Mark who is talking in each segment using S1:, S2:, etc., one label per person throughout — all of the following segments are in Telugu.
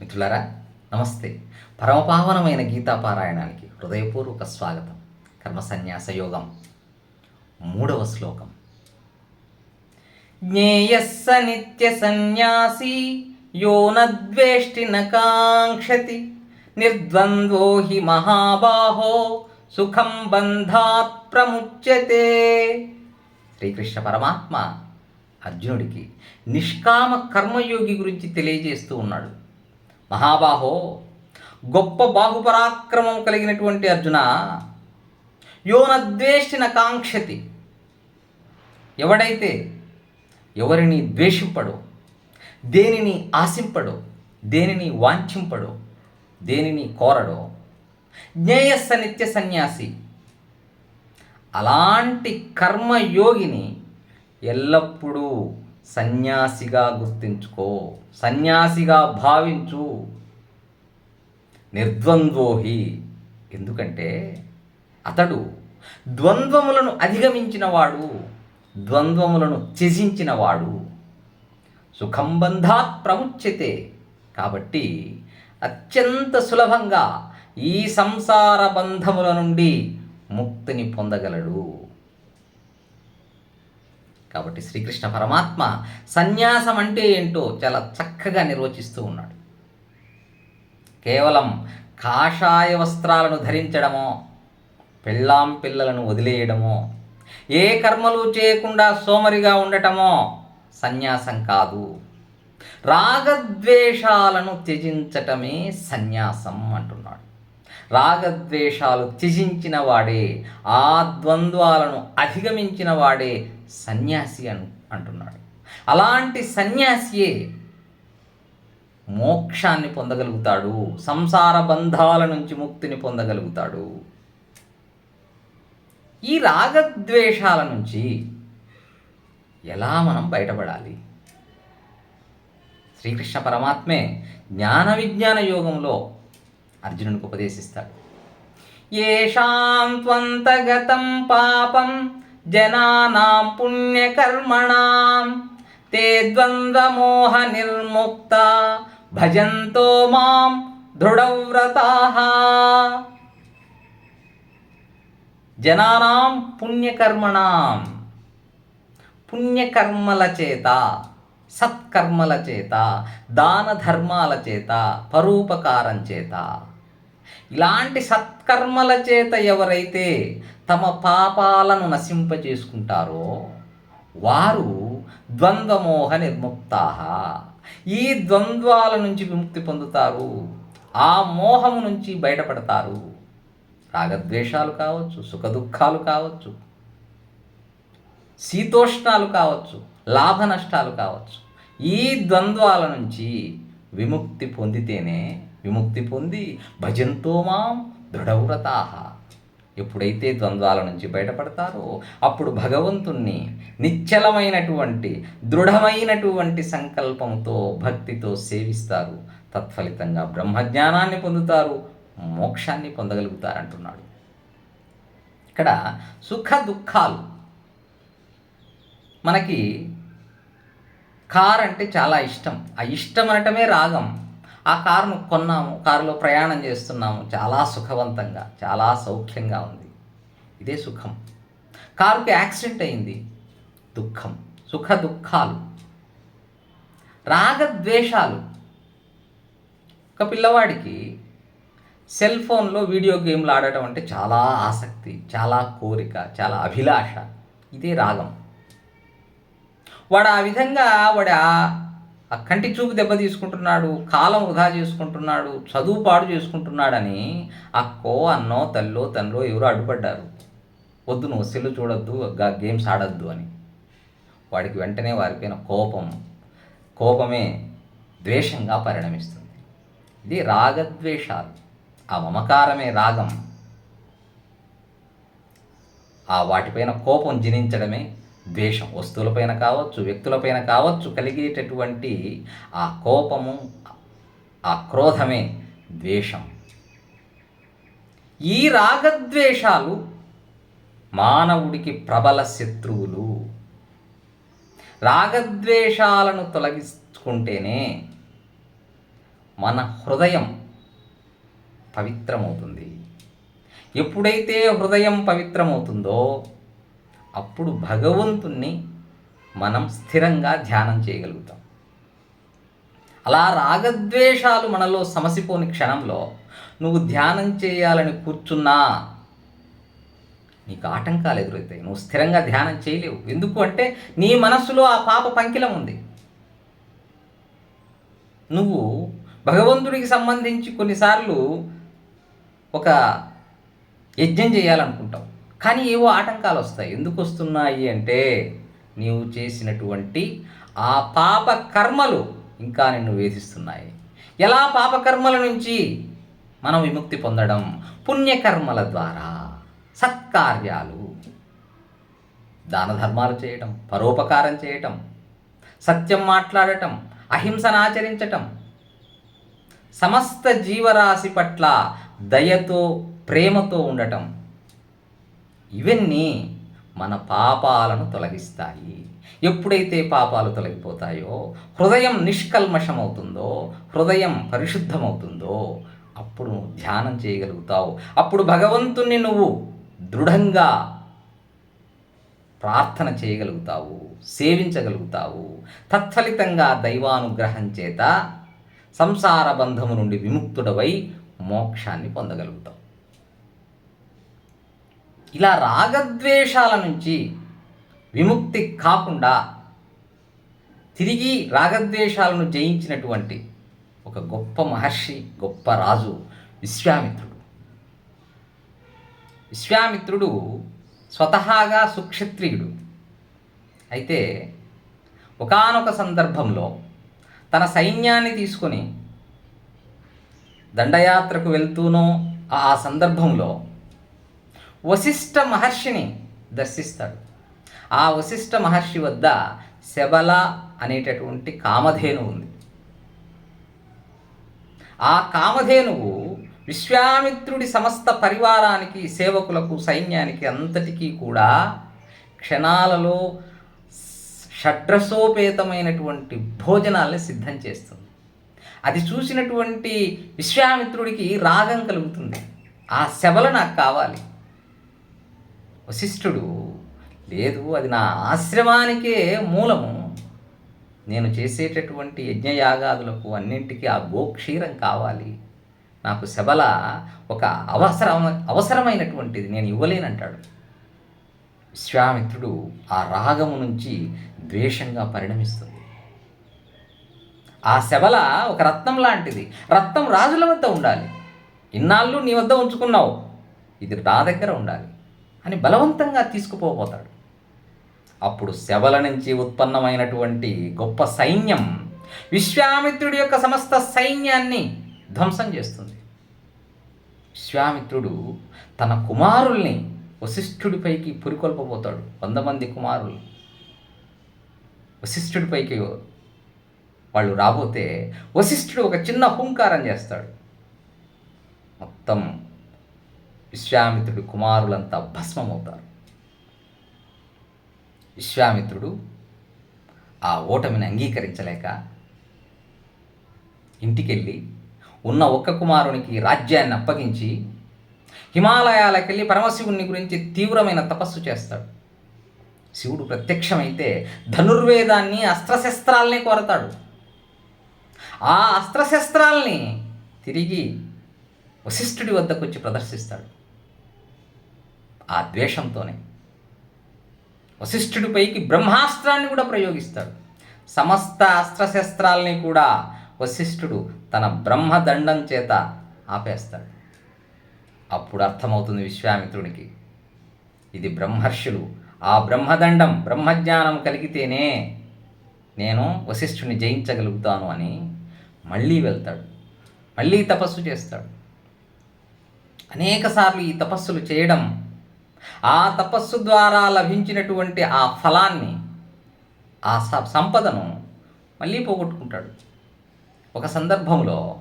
S1: మిత్రులారా నమస్తే. పరమపావనమైన గీతాపారాయణానికి హృదయపూర్వక స్వాగతం. కర్మ సన్యాస యోగం. మూడవ శ్లోకం. జ్ఞేయస్స నిత్య సన్యాసి యో నద్వేష్టి నకాంక్షతి నిర్ద్వంద్వో హి మహాబాహో సుఖం బంధాత్ ప్రముచ్యతే. శ్రీకృష్ణ పరమాత్మ అర్జునుడికి నిష్కామ కర్మయోగి గురించి తెలియజేస్తూ ఉన్నాడు. మహాబాహో గొప్ప బాహుపరాక్రమం కలిగినటువంటి అర్జున యోనద్వేష్టిన కాంక్షతి. ఎవడైతే ఎవరిని ద్వేషింపడో దేనిని ఆశింపడో దేనిని వాంఛింపడో దేనిని కోరడో జ్ఞేయస్స నిత్య సన్యాసి అలాంటి కర్మయోగిని ఎల్లప్పుడూ సన్యాసిగా గుర్తించుకో సన్యాసిగా భావించు. నిర్ద్వంద్వోహి. ఎందుకంటే అతడు ద్వంద్వములను అధిగమించినవాడు ద్వంద్వములను త్యజించినవాడు. సుఖం బంధాత్ ప్రముచ్యతే. కాబట్టి అత్యంత సులభంగా ఈ సంసార బంధముల నుండి ముక్తిని పొందగలడు. కాబట్టి శ్రీకృష్ణ పరమాత్మ సన్యాసం అంటే ఏంటో చాలా చక్కగా నిర్వచిస్తూ ఉన్నాడు. కేవలం కాషాయ వస్త్రాలను ధరించడమో పెళ్ళాం పిల్లలను వదిలేయడమో ఏ కర్మలు చేయకుండా సోమరిగా ఉండటమో సన్యాసం కాదు. రాగద్వేషాలను త్యజించటమే సన్యాసం అంటున్నాడు. రాగద్వేషాలు త్యజించిన వాడే ఆ ద్వంద్వాలను అధిగమించిన వాడే సన్యాసి అను అంటున్నాడు. అలాంటి సన్యాసియే మోక్షాన్ని పొందగలుగుతాడు సంసార బంధాల నుంచి ముక్తిని పొందగలుగుతాడు. ఈ రాగద్వేషాల నుంచి ఎలా మనం బయటపడాలి? శ్రీకృష్ణ పరమాత్మే జ్ఞాన విజ్ఞాన యోగంలో అర్జునునికి ఉపదేశిస్తాడు. ఏషాం త్వంతగతం పాపం జనానాం పుణ్యకర్మణాం తే ద్వంద్వమోహ నిర్ముక్త భజంతో మాం దృఢవ్రతా జనానాం పుణ్యకర్మణాం పుణ్యకర్మల చేత సత్కర్మల చేత దాన ధర్మాల చేత పరోపకారం చేత ఇలాంటి సత్కర్మల చేత ఎవరైతే తమ పాపాలను నశింపచేసుకుంటారో వారు ద్వంద్వమోహ నిర్ముక్తా. ఈ ద్వంద్వాల నుంచి విముక్తి పొందుతారు. ఆ మోహము నుంచి బయటపడతారు. రాగద్వేషాలు కావచ్చు సుఖదుఖాలు కావచ్చు శీతోష్ణాలు కావచ్చు లాభ నష్టాలు కావచ్చు ఈ ద్వంద్వాల నుంచి విముక్తి పొందితేనే విముక్తి పొంది భజంతో మాం దృఢవ్రతాహ ఎప్పుడైతే ద్వంద్వాల నుంచి బయటపడతారో అప్పుడు భగవంతుణ్ణి నిశ్చలమైనటువంటి దృఢమైనటువంటి సంకల్పంతో భక్తితో సేవిస్తారు. తత్ఫలితంగా బ్రహ్మజ్ఞానాన్ని పొందుతారు మోక్షాన్ని పొందగలుగుతారంటున్నాడు. ఇక్కడ సుఖ దుఃఖాలు మనకి కార్ అంటే చాలా ఇష్టం. ఆ ఇష్టం అనటమే రాగం. ఆ కారును కొన్నాము కారులో ప్రయాణం చేస్తున్నాము. చాలా సుఖవంతంగా చాలా సౌఖ్యంగా ఉంది. ఇదే సుఖం. కారుకి యాక్సిడెంట్ అయింది. దుఃఖం. సుఖ దుఃఖాలు. రాగద్వేషాలు. ఒక పిల్లవాడికి సెల్ ఫోన్లో వీడియో గేమ్లు ఆడటం అంటే చాలా ఆసక్తి చాలా కోరిక చాలా అభిలాష. ఇదే రాగం. వాడు ఆ విధంగా వాడు ఆ కంటి చూపు దెబ్బ తీసుకుంటున్నాడు కాలం వృధా చేసుకుంటున్నాడు చదువు పాడు చేసుకుంటున్నాడని అక్కో అన్నో తల్లో తనలో ఎవరో అడ్డుపడ్డారు. వద్దు నువ్వు సెల్లు చూడొద్దు గేమ్స్ ఆడొద్దు అని. వాడికి వెంటనే వారిపైన కోపం కోపమే ద్వేషంగా పరిణమిస్తుంది. ఇది రాగద్వేషాలు. ఆ మమకారమే రాగం. ఆ వాటిపైన కోపం జనించడమే ద్వేషం వస్తువులపైన కావచ్చు వ్యక్తులపైన కావచ్చు కలిగేటటువంటి ఆ కోపము ఆ క్రోధమే ద్వేషం. ఈ రాగద్వేషాలు మానవుడికి ప్రబల శత్రువులు. రాగద్వేషాలను తొలగించుకుంటేనే మన హృదయం పవిత్రమవుతుంది. ఎప్పుడైతే హృదయం పవిత్రమవుతుందో అప్పుడు భగవంతుణ్ణి మనం స్థిరంగా ధ్యానం చేయగలుగుతాం. అలా రాగద్వేషాలు మనలో సమసిపోని క్షణంలో నువ్వు ధ్యానం చేయాలని కూర్చున్నా నీకు ఆటంకాలు ఎదురవుతాయి నువ్వు స్థిరంగా ధ్యానం చేయలేవు. ఎందుకు అంటే నీ మనస్సులో ఆ పాప పంకిలం ఉంది. నువ్వు భగవంతుడికి సంబంధించి కొన్నిసార్లు ఒక యజ్ఞం చేయాలనుకుంటావు. కానీ ఏవో ఆటంకాలు వస్తాయి. ఎందుకు వస్తున్నాయి అంటే నీవు చేసినటువంటి ఆ పాప కర్మలు ఇంకా నిన్ను వేధిస్తున్నాయి. ఎలా పాపకర్మల నుంచి? మనం విముక్తి పొందడం పుణ్యకర్మల ద్వారా. సత్కార్యాలు. దాన ధర్మాలు చేయటం పరోపకారం చేయటం సత్యం మాట్లాడటం అహింసను ఆచరించటం. సమస్త జీవరాశి పట్ల దయతో ప్రేమతో ఉండటం. ఇవన్నీ మన పాపాలను తొలగిస్తాయి. ఎప్పుడైతే పాపాలు తొలగిపోతాయో హృదయం నిష్కల్మషమవుతుందో హృదయం పరిశుద్ధమవుతుందో అప్పుడు నువ్వు ధ్యానం చేయగలుగుతావు. అప్పుడు భగవంతుణ్ణి నువ్వు దృఢంగా ప్రార్థన చేయగలుగుతావు సేవించగలుగుతావు. తత్ఫలితంగా దైవానుగ్రహం చేత సంసార బంధము నుండి విముక్తుడవై మోక్షాన్ని పొందగలుగుతావు. ఇలా రాగద్వేషాల నుంచి విముక్తి కాకుండా తిరిగి రాగద్వేషాలను జయించినటువంటి ఒక గొప్ప మహర్షి గొప్ప రాజు విశ్వామిత్రుడు. విశ్వామిత్రుడు స్వతహాగా సుక్షత్రియుడు. అయితే ఒకనొక సందర్భంలో తన సైన్యాన్ని తీసుకొని దండయాత్రకు వెళ్తూనో ఆ సందర్భంలో వశిష్ఠ మహర్షిని దర్శిస్తాడు. ఆ వశిష్ఠ మహర్షి వద్ద శబల అనేటటువంటి కామధేను ఉంది. ఆ కామధేనువు విశ్వామిత్రుడి సమస్త పరివారానికి సేవకులకు సైన్యానికి అంతటికీ కూడా క్షణాలలో షడ్రసోపేతమైనటువంటి భోజనాల్ని సిద్ధం చేస్తుంది. అది చూసినటువంటి విశ్వామిత్రుడికి రాగం కలుగుతుంది. ఆ శబల నాకు కావాలి. వశిష్ఠుడు లేదు అది నా ఆశ్రమానికే మూలము. నేను చేసేటటువంటి యజ్ఞయాగాదులకు అన్నింటికీ ఆ గోక్షీరం కావాలి. నాకు శబల ఒక అవసరం అవసరమైనటువంటిది నేను ఇవ్వలేనంటాడు. విశ్వామిత్రుడు ఆ రాగము నుంచి ద్వేషంగా పరిణమిస్తుంది. ఆ శబల ఒక రత్నం లాంటిది. రత్నం రాజుల వద్ద ఉండాలి. ఇన్నాళ్ళు నీ వద్ద ఉంచుకున్నావు. ఇది నా దగ్గర ఉండాలి. అని బలవంతంగా తీసుకుపోబోతాడు. అప్పుడు శవల నుంచి ఉత్పన్నమైనటువంటి గొప్ప సైన్యం విశ్వామిత్రుడి యొక్క సమస్త సైన్యాన్ని ధ్వంసం చేస్తుంది. విశ్వామిత్రుడు తన కుమారుల్ని వశిష్ఠుడిపైకి పురికొల్పబోతాడు. వంద మంది కుమారులు. వశిష్ఠుడిపైకి వాళ్ళు రాబోతే వశిష్ఠుడు ఒక చిన్న హుంకారం చేస్తాడు. మొత్తం విశ్వామిత్రుడి కుమారులంతా భస్మమవుతారు. విశ్వామిత్రుడు ఆ ఓటమిని అంగీకరించలేక ఇంటికెళ్ళి ఉన్న ఒక్క కుమారునికి రాజ్యాన్ని అప్పగించి హిమాలయాలకెళ్ళి పరమశివుని గురించి తీవ్రమైన తపస్సు చేస్తాడు. శివుడు ప్రత్యక్షమైతే ధనుర్వేదాన్ని అస్త్రశస్త్రాల్ని కోరతాడు. ఆ అస్త్రశస్త్రాల్ని తిరిగి వశిష్ఠుడి వద్దకు వచ్చి ప్రదర్శిస్తాడు. ఆ ద్వేషంతోనే. వశిష్ఠుడిపైకి బ్రహ్మాస్త్రాన్ని కూడా ప్రయోగిస్తాడు. సమస్త అస్త్రశస్త్రాల్ని కూడా వశిష్ఠుడు తన బ్రహ్మదండం చేత ఆపేస్తాడు. అప్పుడు అర్థమవుతుంది విశ్వామిత్రునికి ఇది బ్రహ్మర్షులు ఆ బ్రహ్మదండం బ్రహ్మజ్ఞానం కలిగితేనే నేను వశిష్ఠుని జయించగలుగుతాను అని మళ్ళీ వెళ్తాడు. మళ్ళీ తపస్సు చేస్తాడు. అనేకసార్లు ఈ తపస్సులు చేయడం ఆ తపస్సు ద్వారా లభించినటువంటి ఆ ఫలాన్ని ఆ సంపదను మళ్ళీ పోగొట్టుకుంటాడు. ఒక సందర్భంలో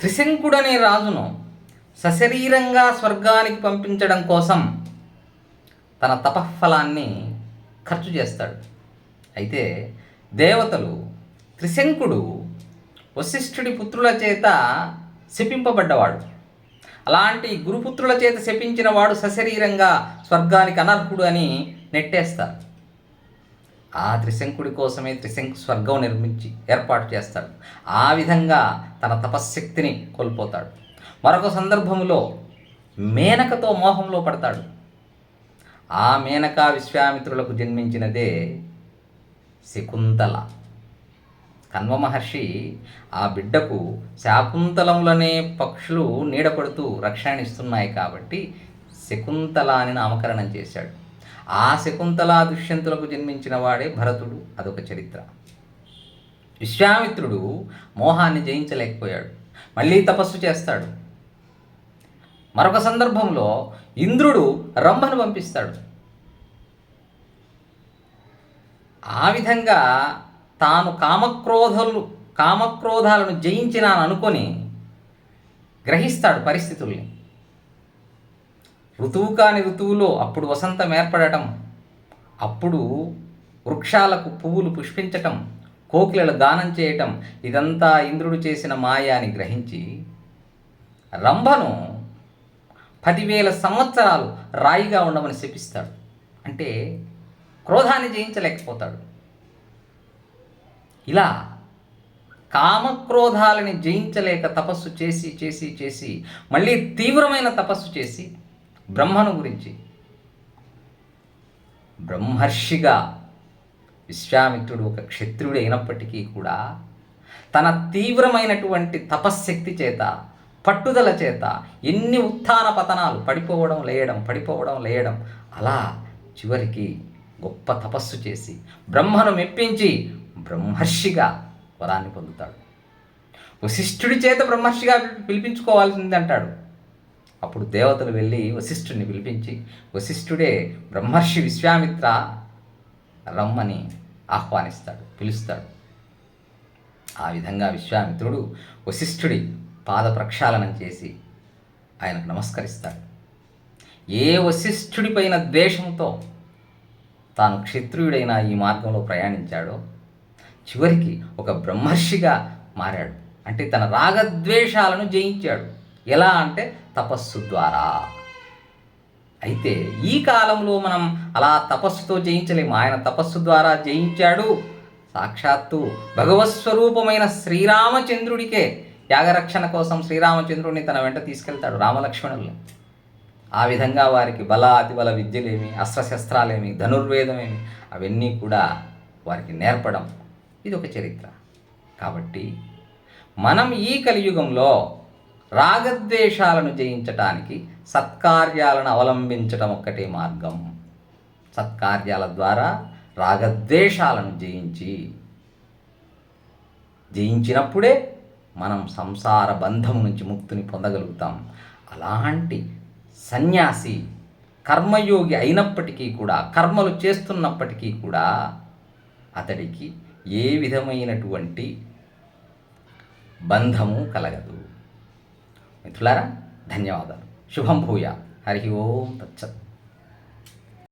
S1: త్రిశంకుడనే రాజును సశరీరంగా స్వర్గానికి పంపించడం కోసం తన తపఫలాన్ని ఖర్చు చేస్తాడు. అయితే దేవతలు త్రిశంకుడు వశిష్ఠుడి పుత్రుల చేత శపింపబడ్డవాడు. అలాంటి గురుపుత్రుల చేత శపించిన వాడు సశరీరంగా స్వర్గానికి అనర్హుడు అని నెట్టేస్తారు. ఆ త్రిశంకుడి కోసమే త్రిశంకు స్వర్గం నిర్మించి ఏర్పాటు చేస్తాడు. ఆ విధంగా తన తపశ్శక్తిని కోల్పోతాడు. మరొక సందర్భంలో మేనకతో మోహంలో పడతాడు. ఆ మేనక విశ్వామిత్రులకు జన్మించినదే శకుంతల. కన్వ మహర్షి ఆ బిడ్డకు శాకుంతలములనే పక్షులు నీడపడుతూ రక్షణనిస్తున్నాయి కాబట్టి శకుంతల అని నామకరణం చేశాడు. ఆ శకుంతల దుష్యంతులకు జన్మించిన వాడే భరతుడు అదొక చరిత్ర. విశ్వామిత్రుడు మోహాన్ని జయించలేకపోయాడు. మళ్ళీ తపస్సు చేస్తాడు. మరొక సందర్భంలో ఇంద్రుడు రంభను పంపిస్తాడు. ఆ విధంగా తాను కామక్రోధలు కామక్రోధాలను జయించినాను అనుకొని గ్రహిస్తాడు పరిస్థితుల్ని. ఋతువు కాని ఋతువులో అప్పుడు వసంతం ఏర్పడటం అప్పుడు వృక్షాలకు పువ్వులు పుష్పించటం కోకిలలు గానం చేయటం ఇదంతా ఇంద్రుడు చేసిన మాయ అని గ్రహించి రంభను పదివేల సంవత్సరాలు రాయిగా ఉండమని శపిస్తాడు. అంటే క్రోధాన్ని జయించలేకపోతాడు. ఇలా కామక్రోధాలని జయించలేక తపస్సు చేసి చేసి చేసి మళ్ళీ తీవ్రమైన తపస్సు చేసి బ్రహ్మను గురించి బ్రహ్మర్షిగా విశ్వామిత్రుడు ఒక క్షత్రుడు అయినప్పటికీ కూడా తన తీవ్రమైనటువంటి తపశ్శక్తి చేత పట్టుదల చేత ఎన్ని ఉత్థాన పతనాలు పడిపోవడం లేయడం పడిపోవడం లేయడం అలా చివరికి గొప్ప తపస్సు చేసి బ్రహ్మను మెప్పించి బ్రహ్మర్షిగా వరాన్ని పొందుతాడు. వశిష్ఠుడి చేత బ్రహ్మర్షిగా పిలిపించుకోవాల్సింది అంటాడు. అప్పుడు దేవతలు వెళ్ళి వశిష్ఠుడిని పిలిపించి వశిష్ఠుడే బ్రహ్మర్షి విశ్వామిత్ర రమ్మని ఆహ్వానిస్తాడు పిలుస్తాడు. ఆ విధంగా విశ్వామిత్రుడు వశిష్ఠుడి పాద ప్రక్షాళనం చేసి ఆయనకు నమస్కరిస్తాడు. ఏ వశిష్ఠుడిపైన ద్వేషంతో తాను క్షత్రియుడైన ఈ మార్గంలో ప్రయాణించాడో చివరికి ఒక బ్రహ్మర్షిగా మారాడు. అంటే తన రాగద్వేషాలను జయించాడు. ఎలా అంటే తపస్సు ద్వారా. అయితే ఈ కాలంలో మనం అలా తపస్సుతో జయించలేము. ఆయన తపస్సు ద్వారా జయించాడు. సాక్షాత్తు భగవత్ స్వరూపమైన శ్రీరామచంద్రుడికే యాగరక్షణ కోసం శ్రీరామచంద్రుడిని తన వెంట తీసుకెళ్తాడు రామలక్ష్మణుల్ని. ఆ విధంగా వారికి బల అతిబల విద్యలేమి అస్త్రశస్త్రాలేమి ధనుర్వేదమేమి అవన్నీ కూడా వారికి నేర్పడం ఇది ఒక చరిత్ర. కాబట్టి మనం ఈ కలియుగంలో రాగద్వేషాలను జయించటానికి సత్కార్యాలను అవలంబించటం ఒక్కటే మార్గం. సత్కార్యాల ద్వారా రాగద్వేషాలను జయించి జయించినప్పుడే మనం సంసార బంధం నుంచి ముక్తిని పొందగలుగుతాం. అలాంటి సన్యాసి కర్మయోగి అయినప్పటికీ కూడా కర్మలు చేస్తున్నప్పటికీ కూడా అతడికి ఏ విధమైనటువంటి బంధము కలగదు. మిత్రులారా ధన్యవాదాలు. శుభం భూయా హరి ఓం తచ్చత్